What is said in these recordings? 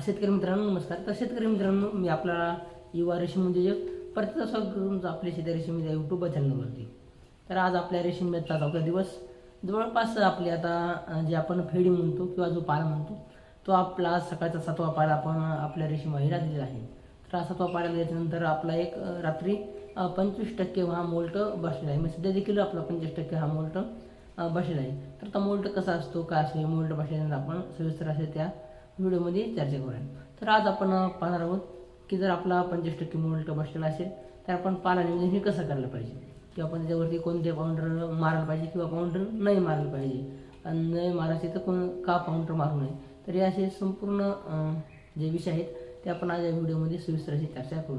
शेतकरी मित्रांनो नमस्कार. तर शेतकरी मित्रांनो मी आपला युवा रेशीम उद्योजक परत स्वागत करून तुमचं आपल्या शेती रेशीम या यूट्यूब चॅनलवरती तर आज आपल्या रेशीम मॅचचा चौथा दिवस. जवळपास आपले आता जे आपण फेडी म्हणतो किंवा जो पाला म्हणतो तो आपला सकाळचा सातवा पाला आपण आपल्या रेशीम वाहिला दिलेला आहे. तर हा सातवा पाला दिल्याच्यानंतर आपला एक रात्री पंचवीस टक्के हा मोल्ट बसलेला आहे. म्हणजे सध्या देखील आपला पंचवीस टक्के हा मोल्ट बसलेला आहे. तर तो मोल्ट कसा असतो काय असतो मोल्ट बसल्यानंतर आपण सविस्तर असे त्या व्हिडिओमध्ये चर्चा करूया. तर आज आपण पाहणार आहोत की जर आपला पंचवीस टक्के मोल्ट बसलेला असेल तर आपण पाला हे कसं करायला पाहिजे? किंवा आपण त्याच्यावरती कोणते पाऊंडर मारायला पाहिजे किंवा पाऊंडर नाही मारायला पाहिजे? आणि नाही मारायचे तर कोण का पाऊंडर मारू नये? तर हे असे संपूर्ण जे विषय आहेत ते आपण आज या व्हिडिओमध्ये सविस्तर अशी चर्चा करू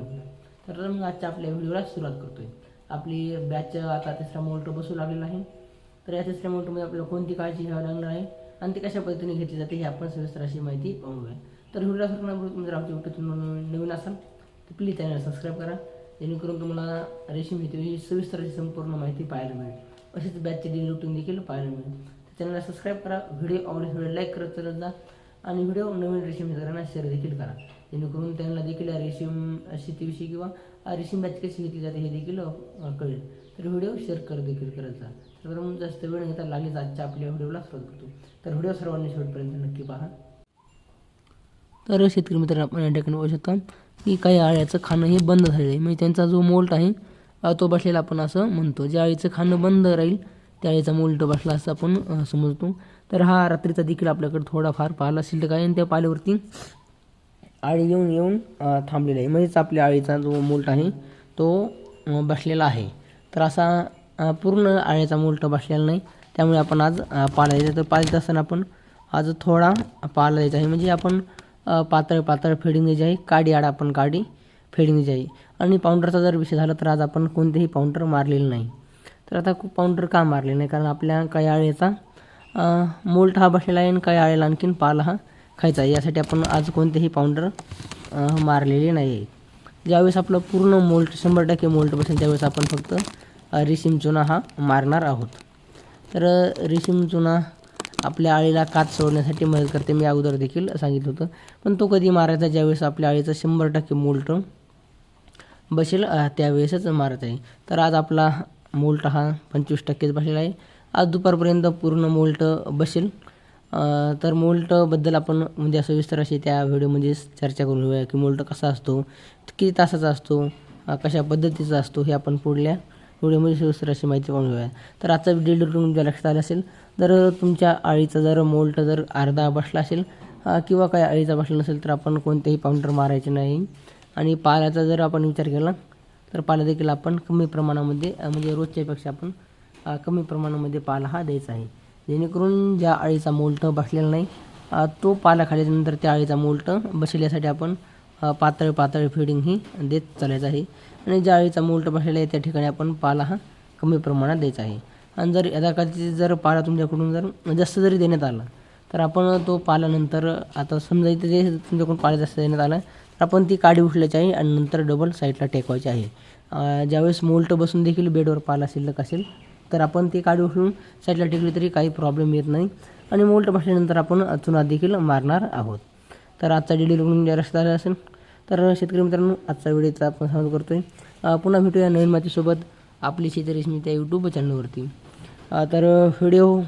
तर मग आजच्या आपल्या व्हिडिओला सुरुवात करतोय. आपली बॅच आता तिसरा मोल्ट बसू लागलेला आहे. तर या तिसऱ्या मोल्टमध्ये आपल्याला कोणती काळजी घ्यावी लागणार आहे? आणि ती कशा पद्धतीने घेतली जाते हे आपण सविस्तर अशी माहिती पाहूया. तर व्हिडिओ जर आमच्या युट्यूब नवीन असाल तर प्लीज चॅनल सबस्क्राईब करा. जेणेकरून तुम्हाला रेशीम ही सविस्तर अशी संपूर्ण माहिती पाहायला मिळेल. अशीच बॅचची डेली रुटीन देखील पाहायला मिळेल. तर चॅनलला सबस्क्राईब करा. व्हिडिओ आवडेल व्हिडिओ लाईक करत चालत जा. आणि व्हिडिओ नवीन रेशीम शेतकऱ्यांना शेअर देखील करा. जेणेकरून त्यांना देखील रेशीम शेतीविषयी किंवा रेशीम बॅच कशी घेतली जाते हे देखील कळेल. तर व्हिडिओ शेअर कर देखील करायचा तर मग जास्त वेळ न घेता लागेल आजच्या आपल्या व्हिडिओला सुरुवात करतो. तर व्हिडिओ सर्वांनी शेवटपर्यंत नक्की पहा. तर शेतकरी मित्र आपण या ठिकाणी बघू शकता की काही आळ्याचं खाणं हे बंद झालेलं आहे. म्हणजे त्यांचा जो मोल्ट आहे तो बसलेला आपण असं म्हणतो. ज्या आळीचं खाणं बंद राहील त्या आळीचा मोल्ट बसला असं आपण समजतो. तर हा रात्रीचा देखील आपल्याकडे थोडाफार पाला शिल्लक आहे आणि त्या पाल्यावरती आळी येऊन येऊन थांबलेली आहे. म्हणजेच आपल्या आळीचा जो मोल्ट आहे तो बसलेला आहे. तर असा पूर्ण आळीचा मोल्ट बसलेला नाही. त्यामुळे आपण आज पाला द्यायचा तर पाला देत असताना आपण आज थोडा पाला द्यायचा आहे. म्हणजे आपण पातळ पातळ फेडिंग द्यायची आहे. काडी आड आपण काडी फेडिंग द्यायची आहे. आणि पाऊंडरचा जर विषय झाला तर आज आपण कोणतेही पाऊंडर मारलेलं नाही. तर आता खूप पाऊंडर का मारले नाही? कारण आपल्या काही आळीचा मोल्ट हा बसलेला आहे आणि काही आळेला आणखीन पाला हा खायचा आहे यासाठी आपण आज कोणतेही पावडर मारलेली मारलेले नाही आहे ज्यावेळेस आपलं पूर्ण मोल्ट शंभर टक्के मोल्ट बसेल त्यावेळेस आपण फक्त रेशीम चुना हा मारणार आहोत. तर रेशीम चुना आपल्या आळीला कात सोडण्यासाठी मदत करते. मी अगोदर देखील सांगितलं होतं. पण तो कधी मारायचा? ज्यावेळेस आपल्या आळीचं शंभर टक्के मोल्ट बसेल त्यावेळेसच मारत आहे. तर आज आपला मोल्ट हा पंचवीस टक्केच बसलेला आहे. आज दुपारपर्यंत पूर्ण मोल्ट बसेल. तर मोल्टबद्दल आपण म्हणजे असं विस्तार अशी त्या व्हिडिओमध्ये चर्चा करून घेऊया की मोल्ट कसा असतो किती तासाचा असतो कशा पद्धतीचा असतो हे आपण पुढल्या व्हिडिओमध्ये सविस्तर अशी माहिती पाहून घेऊया. तर आजचा व्हिडिओ तुमच्या लक्षात आलं असेल तर तुमच्या आळीचा जर मोल्ट जर अर्धा बसला असेल किंवा काही आळीचा बसला नसेल तर आपण कोणतेही पाऊंडर मारायचे नाही. आणि पाल्याचा जर आपण विचार केला तर पाला देखील आपण कमी प्रमाणामध्ये म्हणजे रोजच्यापेक्षा आपण कमी प्रमाणामध्ये पाला हा द्यायचा आहे. जेणेकरून ज्या आळीचा मोल्ट बसलेला नाही तो पाला खाल्यानंतर त्या आळीचा मोल्ट बसल्यासाठी आपण पातळी पातळ पातळ फिडिंग ही देत चालायचं आहे. आणि ज्या आळीचा मोलट बसलेला आहे त्या ठिकाणी आपण पाला हा कमी प्रमाणात द्यायचा आहे. आणि जर यदाकदाचित जर पाला तुमच्याकडून जर जास्त जरी देण्यात आला तर आपण तो पाल्यानंतर आता समजा इथे जे तुमच्याकडून पाला जास्त देण्यात आला तर आपण ती काडी उठल्याची आहे आणि नंतर डबल साईडला टेकवायची आहे. ज्यावेळेस मोल्ट बसून देखील बेडवर पाला शिल्लक असेल तर आपण ते काढू उचलून साईडला टेकली तरी काही प्रॉब्लेम येत नाही. आणि मोल्ट बसल्यानंतर आपण चुना देखील मारणार आहोत. तर आजचा डेली लुकून जर रस्ता झाला असेल तर शेतकरी मित्रांनो आजचा व्हिडिओचा आपण सांगत करतोय. आहे पुन्हा भेटूया नवीन मातीसोबत आपली शेती रेशमी त्या यूट्यूब चॅनलवरती तर व्हिडिओ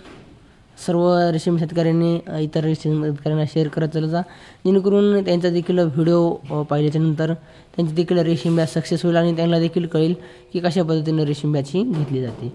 सर्व रेशीम शेतकऱ्यांनी इतर रेशीम शेतकऱ्यांना शेअर करत चालत जा. जेणेकरून त्यांचा देखील व्हिडिओ पाहिल्याच्यानंतर त्यांची देखील रेशीम बॅच सक्सेस होईल आणि त्यांना देखील कळेल की कशा पद्धतीनं रेशीम बॅच ही घेतली जाते.